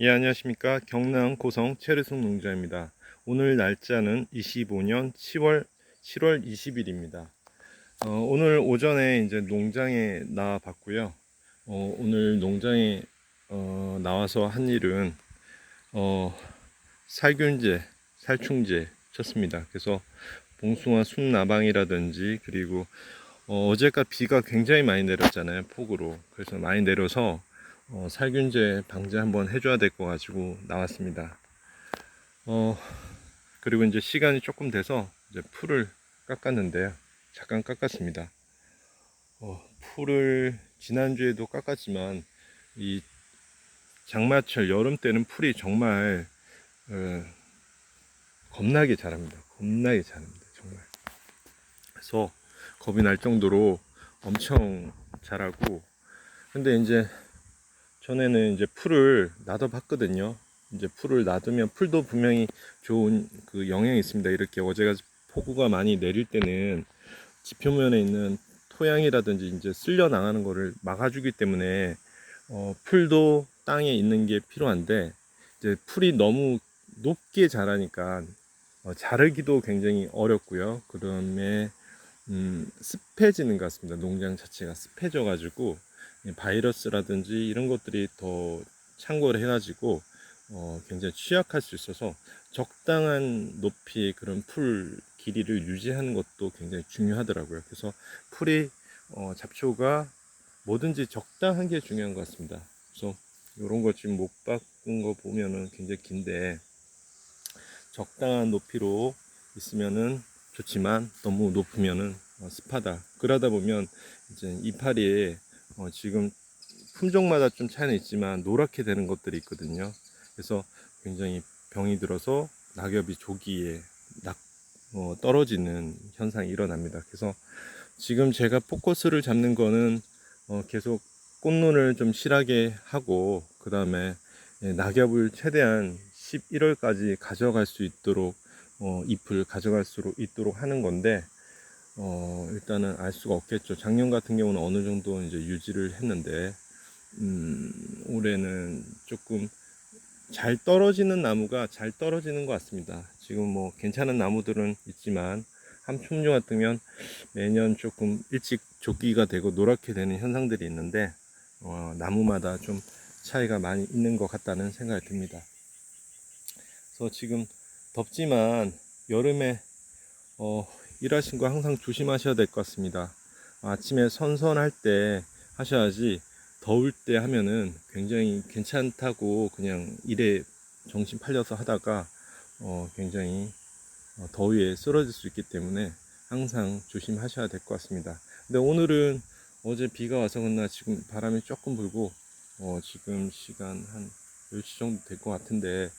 예, 안녕하십니까. 경남 고성 체르송 농장입니다. 오늘 날짜는 25년 10월, 7월 20일입니다. 어, 오늘 오전에 이제 농장에 나와 봤고요. 어, 오늘 농장에 어, 나와서 한 일은 어, 살균제, 살충제 쳤습니다. 그래서 봉숭아 순나방이라든지 그리고 어, 어제가 비가 굉장히 많이 내렸잖아요. 폭우로. 그래서 많이 내려서 어, 살균제 방제 한번 해줘야 될 거 가지고 나왔습니다. 어, 그리고 이제 시간이 조금 돼서 이제 풀을 깎았는데요. 잠깐 깎았습니다. 어, 풀을 지난주에도 깎았지만 이 장마철 여름 때는 풀이 정말 어, 겁나게 자랍니다. 겁나게 자랍니다. 정말. 그래서 겁이 날 정도로 엄청 자라고 근데 이제 전에는 이제 풀을 놔둬 봤거든요. 이제 풀을 놔두면 풀도 분명히 좋은 그 영향이 있습니다. 이렇게 어제가 폭우가 많이 내릴 때는 지표면에 있는 토양이라든지 이제 쓸려 나가는 거를 막아주기 때문에 어, 풀도 땅에 있는 게 필요한데 이제 풀이 너무 높게 자라니까 어, 자르기도 굉장히 어렵고요. 그다음에 음, 습해지는 것 같습니다. 농장 자체가 습해져 가지고 바이러스라든지 이런 것들이 더 창궐을 해가지고 어, 굉장히 취약할 수 있어서 적당한 높이의 그런 풀 길이를 유지하는 것도 굉장히 중요하더라고요. 그래서 풀이 어, 잡초가 뭐든지 적당한 게 중요한 것 같습니다. 그래서 이런 거 지금 못 바꾼 거 보면은 굉장히 긴데 적당한 높이로 있으면은 좋지만 너무 높으면은 어, 습하다. 그러다 보면 이제 이파리에 어, 지금 품종마다 좀 차이는 있지만 노랗게 되는 것들이 있거든요. 그래서 굉장히 병이 들어서 낙엽이 조기에 낙, 어, 떨어지는 현상이 일어납니다. 그래서 지금 제가 포커스를 잡는 거는 어, 계속 꽃눈을 좀 실하게 하고 그 다음에 낙엽을 최대한 11월까지 가져갈 수 있도록 어, 잎을 가져갈 수 있도록 하는 건데 어, 일단은 알 수가 없겠죠. 작년 같은 경우는 어느 정도 이제 유지를 했는데, 음, 올해는 조금 잘 떨어지는 나무가 잘 떨어지는 것 같습니다. 지금 뭐 괜찮은 나무들은 있지만, 함품종 같으면 매년 조금 일찍 조기가 되고 노랗게 되는 현상들이 있는데, 어, 나무마다 좀 차이가 많이 있는 것 같다는 생각이 듭니다. 그래서 지금 덥지만 여름에 어, 일하신 거 항상 조심하셔야 될 것 같습니다. 아침에 선선할 때 하셔야지 더울 때 하면은 굉장히 괜찮다고 그냥 일에 정신 팔려서 하다가 어 굉장히 어, 더위에 쓰러질 수 있기 때문에 항상 조심하셔야 될 것 같습니다. 근데 오늘은 어제 비가 와서 그나 지금 바람이 조금 불고 어 지금 시간 한 10시 정도 될 것 같은데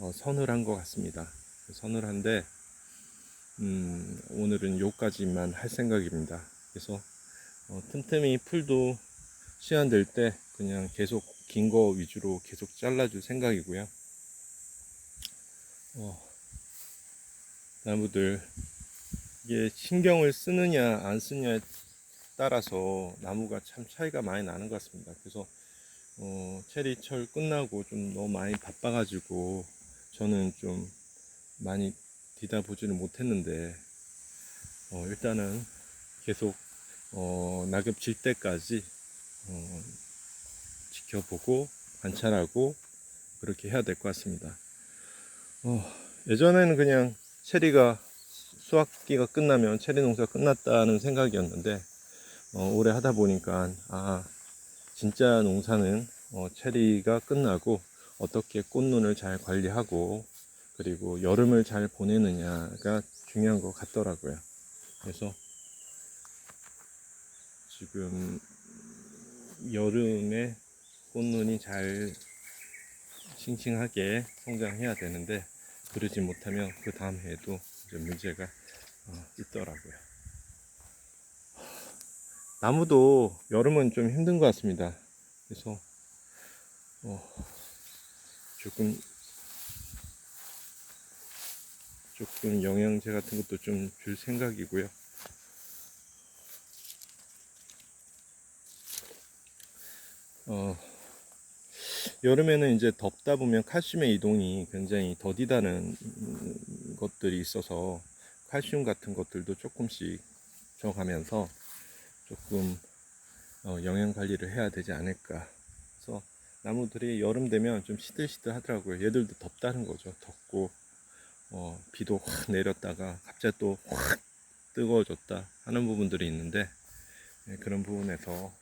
어 서늘한 것 같습니다. 서늘한데 음, 오늘은 요까지만 할 생각입니다. 그래서 어, 틈틈이 풀도 시간 될때 그냥 계속 긴 거 위주로 계속 잘라줄 생각이고요. 어, 나무들 이게 신경을 쓰느냐 안 쓰느냐에 따라서 나무가 참 차이가 많이 나는 것 같습니다. 그래서 어, 체리철 끝나고 좀 너무 많이 바빠가지고 저는 좀 많이 뒤다 보지는 못했는데 어, 일단은 계속 어, 낙엽 질 때까지 어, 지켜보고 관찰하고 그렇게 해야 될 것 같습니다. 어, 예전에는 그냥 체리가 수확기가 끝나면 체리 농사가 끝났다는 생각이었는데 어, 올해 하다 보니까 아 진짜 농사는 어, 체리가 끝나고 어떻게 꽃눈을 잘 관리하고 그리고 여름을 잘 보내느냐가 중요한 것 같더라고요. 그래서 지금 여름에 꽃눈이 잘 싱싱하게 성장해야 되는데 그러지 못하면 그 다음 해에도 문제가 어, 있더라고요. 나무도 여름은 좀 힘든 것 같습니다. 그래서 어, 조금 조금 영양제 같은 것도 좀 줄 생각이고요. 어, 여름에는 이제 덥다 보면 칼슘의 이동이 굉장히 더디다는 음, 것들이 있어서 칼슘 같은 것들도 조금씩 줘가면서 조금 어, 영양 관리를 해야 되지 않을까. 그래서 나무들이 여름 되면 좀 시들시들 하더라고요. 얘들도 덥다는 거죠. 덥고 어, 비도 확 내렸다가 갑자기 또 확 뜨거워졌다 하는 부분들이 있는데 네, 그런 부분에서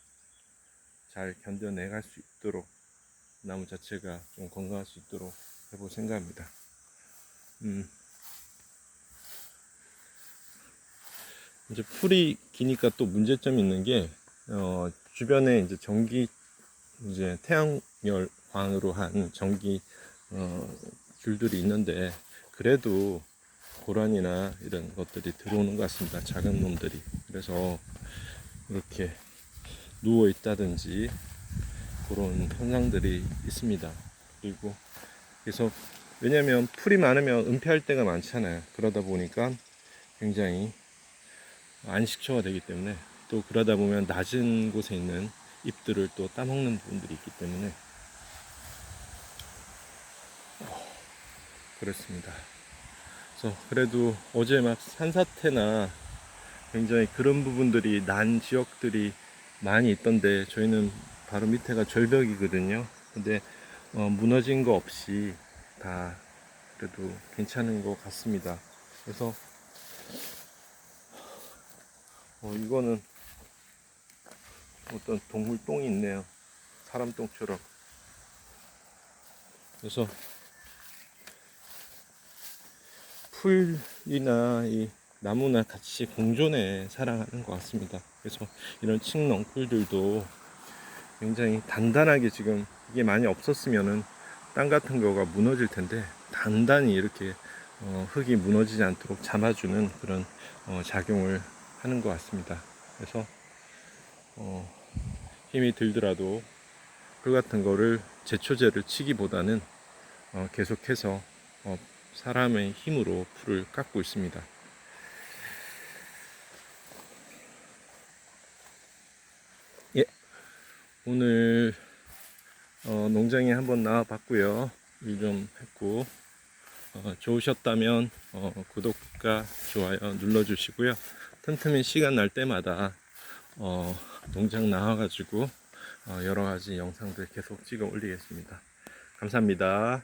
잘 견뎌내갈 수 있도록 나무 자체가 좀 건강할 수 있도록 해볼 생각입니다. 음. 이제 풀이 기니까 또 문제점이 있는 게 어, 주변에 이제 전기 이제 태양열광으로 한 전기 어, 줄들이 있는데 그래도 고란이나 이런 것들이 들어오는 것 같습니다. 작은 놈들이. 그래서 이렇게 누워 있다든지 그런 현상들이 있습니다. 그리고 그래서 왜냐하면 풀이 많으면 은폐할 때가 많잖아요. 그러다 보니까 굉장히 안식처가 되기 때문에 또 그러다 보면 낮은 곳에 있는 잎들을 또 따먹는 부분들이 있기 때문에 그렇습니다. 그래서 그래도 어제 막 산사태나 굉장히 그런 부분들이 난 지역들이 많이 있던데 저희는 바로 밑에가 절벽이거든요. 근데 어, 무너진 거 없이 다 그래도 괜찮은 것 같습니다. 그래서 어, 이거는 어떤 동물 똥이 있네요. 사람 똥처럼. 그래서 풀이나 이 나무나 같이 공존해 살아가는 것 같습니다. 그래서 이런 칡넝풀들도 굉장히 단단하게 지금 이게 많이 없었으면은 땅 같은 거가 무너질 텐데 단단히 이렇게 어, 흙이 무너지지 않도록 잡아주는 그런 어, 작용을 하는 것 같습니다. 그래서 어, 힘이 들더라도 그 같은 거를 제초제를 치기보다는 어, 계속해서 어, 사람의 힘으로 풀을 깎고 있습니다. 예, 오늘 어, 농장에 한번 나와봤고요. 일 좀 했고 어, 좋으셨다면 어, 구독과 좋아요 눌러주시고요. 틈틈이 시간 날 때마다 어, 농장 나와가지고 어, 여러 가지 영상들 계속 찍어 올리겠습니다. 감사합니다.